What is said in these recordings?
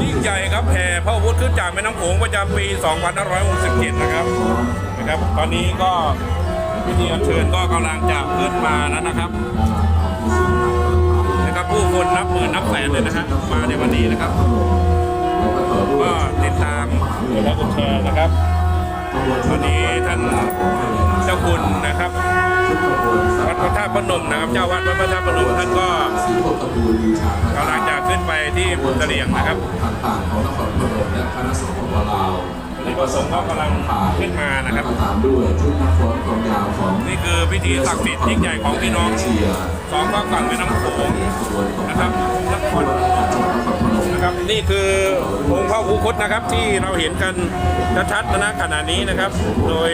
ยิ่งใหญ่ครับแห่พระวุธขึ้นจากแม่น้ำโขงประจำปี 2567 นะครับนะครับ ตอนนี้ก็พิธีอัญเชิญก็กำลังจะขึ้นมาแล้วนะครับนะครับผู้คนนับหมื่นนับแสนเลยนะฮะมาในวันนี้นะครับ ก็ติดตามกดไลค์กดแชร์นะครับ วันนี้ท่านเจ้าคุณนะครับ วัดพระธาตุพนมนะครับ เจ้าวัดวัดพระธาตุพนมท่านก็กำลังจะขึ้นไปที่บุตรเลียงนะครับต่างๆของนครพนมและคณะสงฆ์ของลาววันนี้พระสงฆ์ก็กำลังขึ้นมานะครับตามด้วยชุดนักฟ้อนกองยาวของนี่คือพิธีศักดิ์สิทธิ์ยิ่งใหญ่ของพี่น้องเชียร์สองฝั่งแม่น้ำโขงขบวนของนะครับ นี่คือองค์พระอุคตนะครับที่เราเห็นกันชัดๆณขณะนี้นะครับ โดย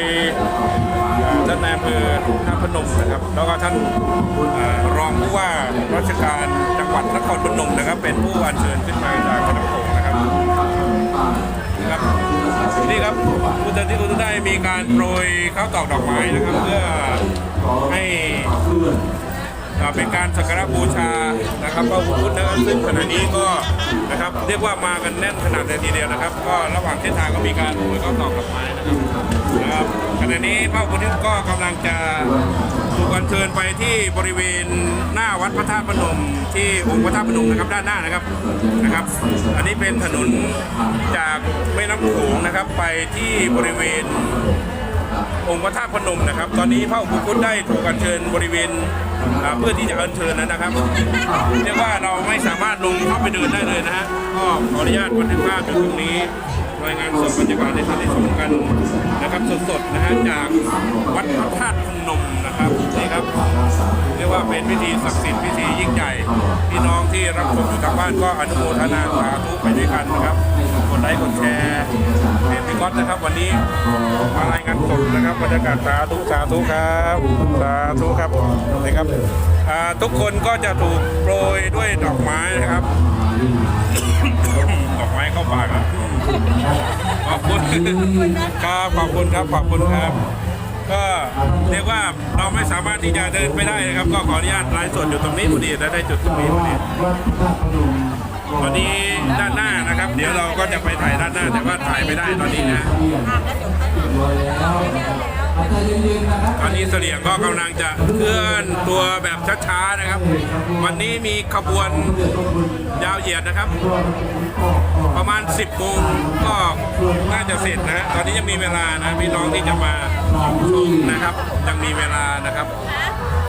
ท่านนายอำเภอท่าพนมนะครับ แล้วก็ท่านอรองผู้ว่าราชการจังหวัดนครพนมนะครับ เป็นผู้อัญเชิญขึ้นมาจากแม่น้ำโขงนะครับนะครับนี่ครับคุณตันที่คุณได้มีการโปรยข้าวตอกดอกไม้นะครับ เพื่อให้ เป็นการสักการะบูชานะครับพระอุณนะครับซึ่งขณะนี้ก็นะครับเรียกว่ามากันแน่นขนาดเลยทีเดียวนะครับ ก็ระหว่างเส้นทางก็มีการโปรยข้าวตอกดอกไม้นะครับนะครับขณะนี้พระอุณก็กำลังจะถูกอัญเชิญไปที่บริเวณหน้าวัดพระธาตุพนม ที่องค์พระธาตุพนมนะครับด้านหน้านะครับนะครับ อันนี้เป็นถนนจากแม่น้ำโขงนะครับไปที่บริเวณ องค์พระธาตุพนมนะครับ ตอนนี้พระอุปคุตได้ถูกอัญเชิญบริเวณเพื่อที่จะอัญเชิญนะครับ เรียกว่าเราไม่สามารถลงเข้าไปเดินได้เลยนะฮะก็ขออนุญาตบันทึกภาพอยู่ตรงนี้รายงานสดบรรยากาศในท่านได้ชมกันนะครับสดๆนะฮะจากวัดพระธาตุพนมนะครับนี่ครับเรียกว่าเป็นพิธีศักดิ์สิทธิ์พิธียิ่งใหญ่พี่น้องที่รับชมอยู่ทางบ้านก็อนุโมทนาสาธุไปด้วยกันนะครับกดไลค์กดแชร์เพจพี่ก๊อตนะครับ วันนี้มา ครับบรรยากาศสาธุสาธุครับสาธุครับนี่ครับทุกคนก็จะถูกโปรยด้วยดอกไม้นะครับ ดอกไม้เข้าปากครับขอบคุณครับขอบคุณครับขอบคุณครับ ก็เรียกว่าเราไม่สามารถที่จะเดินไปได้นะครับ ก็ขออนุญาตไลฟ์สดอยู่ตรงนี้พอดีและได้จุดตรงนี้พอดีตอนนี้ด้านหน้านะครับ เดี๋ยวเราก็จะไปถ่ายด้านหน้าแต่ว่าถ่ายไม่ได้ตอนนี้นะ ตอนนี้เสลียงก็กำลังจะเคลื่อนตัวแบบช้าๆนะครับ วันนี้มีขบวนยาวเหยียดนะครับ ประมาณ 10โมงก็น่าจะเสร็จนะฮะตอนนี้ยังมีเวลานะพี่น้องที่จะมาชมนะครับยังมีเวลานะครับ